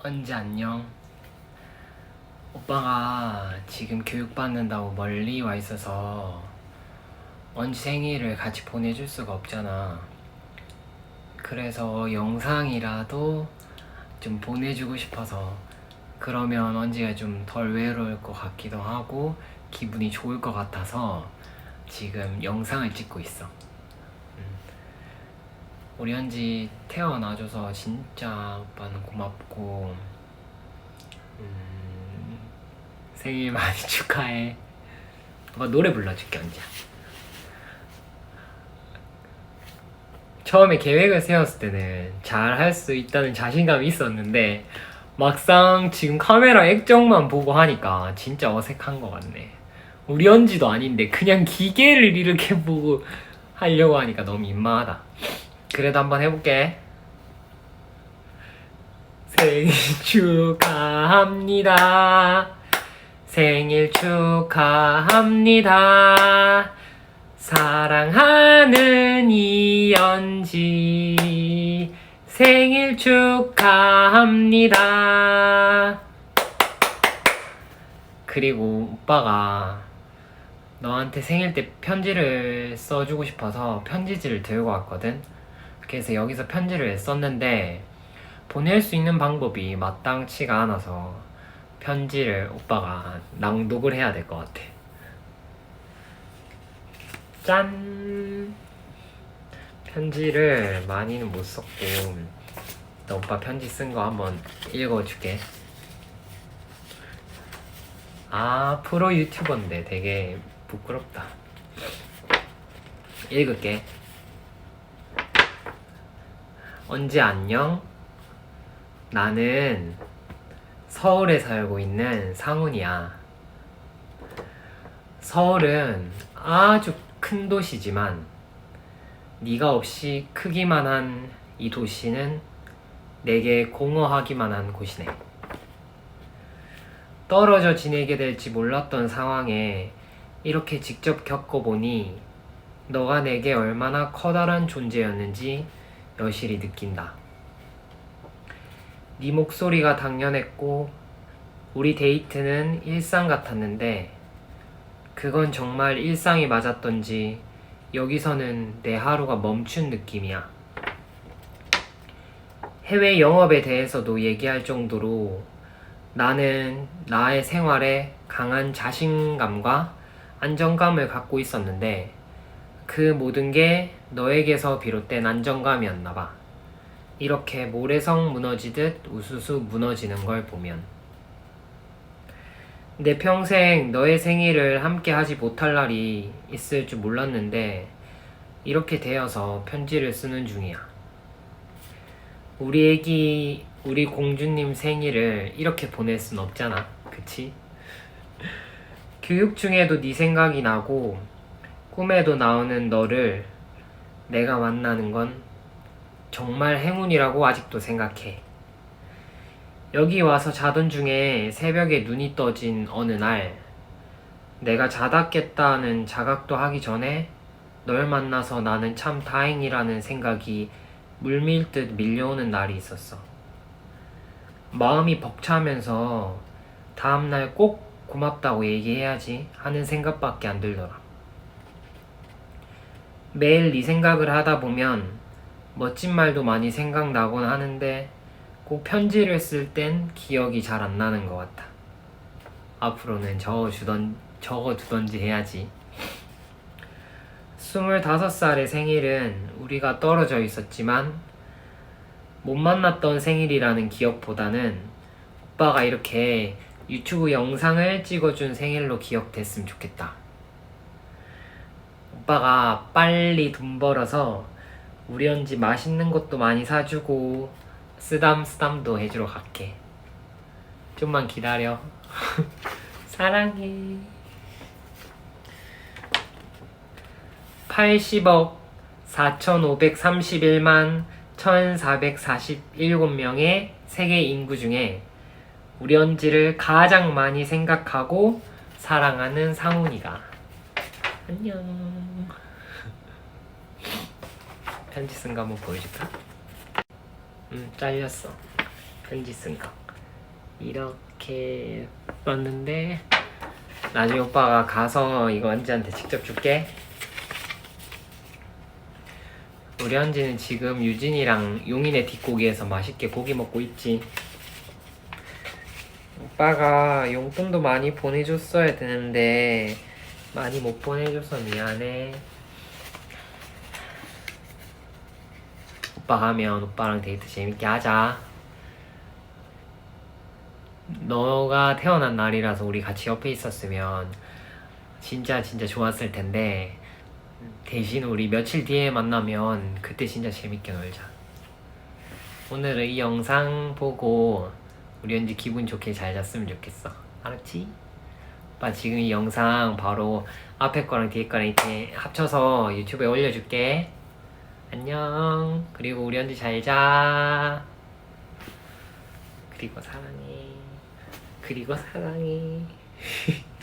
언제 안녕? 오빠가 지금 교육받는다고 멀리 와 있어서 언제 생일을 같이 보내줄 수가 없잖아. 그래서 영상이라도 좀 보내주고 싶어서 그러면 언제가 좀 덜 외로울 것 같기도 하고 기분이 좋을 것 같아서 지금 영상을 찍고 있어. 음. 우리 현지 태어나줘서 진짜 오빠는 고맙고 음, 생일 많이 축하해. 오빠 노래 불러줄게 언제. 처음에 계획을 세웠을 때는 잘 할 수 있다는 자신감이 있었는데 막상 지금 카메라 액정만 보고 하니까 진짜 어색한 것 같네. 우리 언지도 아닌데 그냥 기계를 이렇게 보고 하려고 하니까 너무 민망하다. 그래도 한번 해볼게. 생일 축하합니다. 생일 축하합니다. 사랑하는 이연지 생일 축하합니다. 그리고 오빠가 너한테 생일 때 편지를 써주고 싶어서 편지지를 들고 왔거든. 그래서 여기서 편지를 썼는데 보낼 수 있는 방법이 마땅치가 않아서 편지를 오빠가 낭독을 해야 될 것 같아. 짠! 편지를 많이는 못 썼고 나 오빠 편지 쓴 거 한번 읽어줄게. 아 프로 유튜버인데 되게 부끄럽다. 읽을게. 언제 안녕? 나는 서울에 살고 있는 상훈이야. 서울은 아주 큰 도시지만 네가 없이 크기만 한 이 도시는 내게 공허하기만 한 곳이네. 떨어져 지내게 될지 몰랐던 상황에 이렇게 직접 겪어보니 너가 내게 얼마나 커다란 존재였는지 여실히 느낀다. 네 목소리가 당연했고 우리 데이트는 일상 같았는데 그건 정말 일상이 맞았던지 여기서는 내 하루가 멈춘 느낌이야. 해외 영업에 대해서도 얘기할 정도로 나는 나의 생활에 강한 자신감과 안정감을 갖고 있었는데 그 모든 게 너에게서 비롯된 안정감이었나 봐. 이렇게 모래성 무너지듯 우수수 무너지는 걸 보면 내 평생 너의 생일을 함께 하지 못할 날이 있을 줄 몰랐는데 이렇게 되어서 편지를 쓰는 중이야. 우리 애기 우리 공주님 생일을 이렇게 보낼 순 없잖아. 그치? 교육 중에도 네 생각이 나고 꿈에도 나오는 너를 내가 만나는 건 정말 행운이라고 아직도 생각해. 여기 와서 자던 중에 새벽에 눈이 떠진 어느 날 내가 자다겠다는 자각도 하기 전에 널 만나서 나는 참 다행이라는 생각이 물밀듯 밀려오는 날이 있었어. 마음이 벅차면서 다음날 꼭 고맙다고 얘기해야지 하는 생각밖에 안 들더라. 매일 네 생각을 하다 보면 멋진 말도 많이 생각나곤 하는데 꼭 편지를 쓸 땐 기억이 잘 안 나는 것 같아. 앞으로는 적어주던, 적어두던지 해야지. 25살의 생일은 우리가 떨어져 있었지만 못 만났던 생일이라는 기억보다는 오빠가 이렇게 유튜브 영상을 찍어준 생일로 기억됐으면 좋겠다. 오빠가 빨리 돈 벌어서 우리 언지 맛있는 것도 많이 사주고 쓰담 쓰담도 해주러 갈게. 좀만 기다려. 사랑해. 80억 4,531만 1,447명의 세계 인구 중에 우리 언지를 가장 많이 생각하고 사랑하는 상훈이가 안녕 편지 쓴 거 한번 보여줄까? 음 잘렸어 편지 쓴 거 이렇게 썼는데 나중에 오빠가 가서 이거 언지한테 직접 줄게. 우리 언지는 지금 유진이랑 용인의 뒷고기에서 맛있게 고기 먹고 있지. 오빠가 용돈도 많이 보내줬어야 되는데 많이 못 보내줘서 미안해. 오빠 가면 오빠랑 데이트 재밌게 하자. 너가 태어난 날이라서 우리 같이 옆에 있었으면 진짜 진짜 좋았을 텐데 대신 우리 며칠 뒤에 만나면 그때 진짜 재밌게 놀자. 오늘은 이 영상 보고 우리 언제 기분 좋게 잘 잤으면 좋겠어. 알았지? 오빠 지금 이 영상 바로 앞에 거랑 뒤에 거랑 이렇게 합쳐서 유튜브에 올려줄게. 안녕. 그리고 우리 언제 잘 자. 그리고 사랑해. 그리고 사랑해.